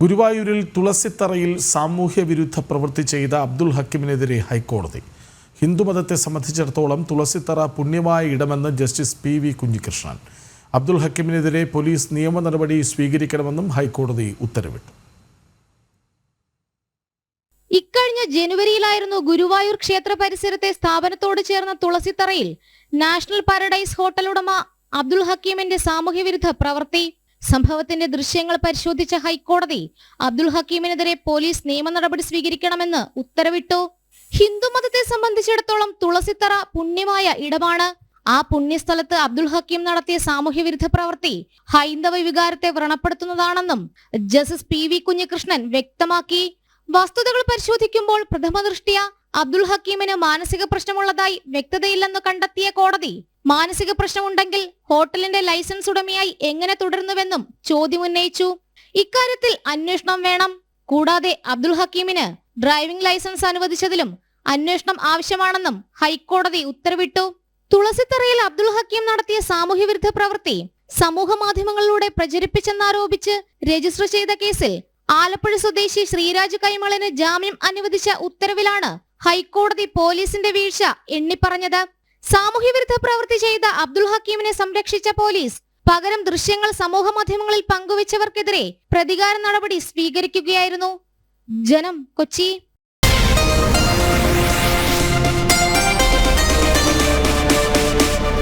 ഗുരുവായൂരിൽ തുളസിത്തറയിൽ സാമൂഹ്യ വിരുദ്ധ പ്രവൃത്തി ചെയ്ത അബ്ദുൽ ഹക്കിമിനെതിരെ ഹൈക്കോടതി. ഹിന്ദുമതത്തെ സംബന്ധിച്ചിടത്തോളം തുളസിത്തറ പുണ്യമായ ഇടമെന്ന് justice P V Kunhikrishnan. Abdul ഹക്കിമിനെതിരെ police നിയമ നടപടി സ്വീകരിക്കണമെന്നും ഹൈക്കോടതി ഉത്തരവിട്ടു. ഇക്കഴിഞ്ഞ ജനുവരിയിലായിരുന്നു ഗുരുവായൂർ ക്ഷേത്ര പരിസരത്തെ സ്ഥാപനത്തോട് ചേർന്ന തുളസിത്തറയിൽ നാഷണൽ പാരഡൈസ് ഹോട്ടലുടമ അബ്ദുൾ ഹക്കീമിന്റെ സാമൂഹ്യവിരുദ്ധ പ്രവൃത്തി സംഭവത്തിന്റെ ദൃശ്യങ്ങൾ പരിശോധിച്ച ഹൈക്കോടതി അബ്ദുൾ ഹക്കീമിനെതിരെ പോലീസ് നിയമ നടപടി സ്വീകരിക്കണമെന്ന് ഉത്തരവിട്ടു. ഹിന്ദുമതത്തെ സംബന്ധിച്ചിടത്തോളം തുളസിത്തറ പുണ്യമായ ഇടമാണ്. ആ പുണ്യസ്ഥലത്ത് അബ്ദുൾ ഹക്കീം നടത്തിയ സാമൂഹ്യവിരുദ്ധ പ്രവൃത്തി ഹൈന്ദവ വികാരത്തെ വ്രണപ്പെടുത്തുന്നതാണെന്നും ജസ്റ്റിസ് പി വി കുഞ്ഞികൃഷ്ണൻ വ്യക്തമാക്കി. വസ്തുതകൾ പരിശോധിക്കുമ്പോൾ പ്രഥമ ദൃഷ്ടിയ അബ്ദുൾ ഹക്കീമിന് മാനസിക പ്രശ്നമുള്ളതായി വ്യക്തതയില്ലെന്ന് കണ്ടെത്തിയ കോടതി മാനസിക പ്രശ്നമുണ്ടെങ്കിൽ ഹോട്ടലിന്റെ ലൈസൻസ് ഉടമയായി എങ്ങനെ തുടരുന്നുവെന്നും ചോദ്യമുന്നയിച്ചു ഇക്കാര്യത്തിൽ അന്വേഷണം വേണം. കൂടാതെ അബ്ദുൽ ഹക്കീമിന് ഡ്രൈവിംഗ് ലൈസൻസ് അനുവദിച്ചതിലും അന്വേഷണം ആവശ്യമാണെന്നും ഹൈക്കോടതി ഉത്തരവിട്ടു. തുളസിത്തറയിൽ അബ്ദുൽ ഹക്കീം നടത്തിയ സാമൂഹ്യ വിരുദ്ധ പ്രവൃത്തി സമൂഹ മാധ്യമങ്ങളിലൂടെ പ്രചരിപ്പിച്ചെന്നാരോപിച്ച് രജിസ്റ്റർ ചെയ്ത കേസിൽ ആലപ്പുഴ സ്വദേശി ശ്രീരാജ് കൈമളിന് ജാമ്യം അനുവദിച്ച ഉത്തരവിലാണ് ഹൈക്കോടതി പോലീസിന്റെ വീഴ്ച എണ്ണിപ്പറഞ്ഞത്. സാമൂഹ്യവിരുദ്ധ പ്രവൃത്തി ചെയ്ത അബ്ദുൽ ഹക്കീമിനെ സംരക്ഷിച്ച പോലീസ് പകരം ദൃശ്യങ്ങൾ സമൂഹ മാധ്യമങ്ങളിൽ പങ്കുവച്ചവർക്കെതിരെ പ്രതികാര നടപടി സ്വീകരിക്കുകയായിരുന്നു. ജനം കൊച്ചി.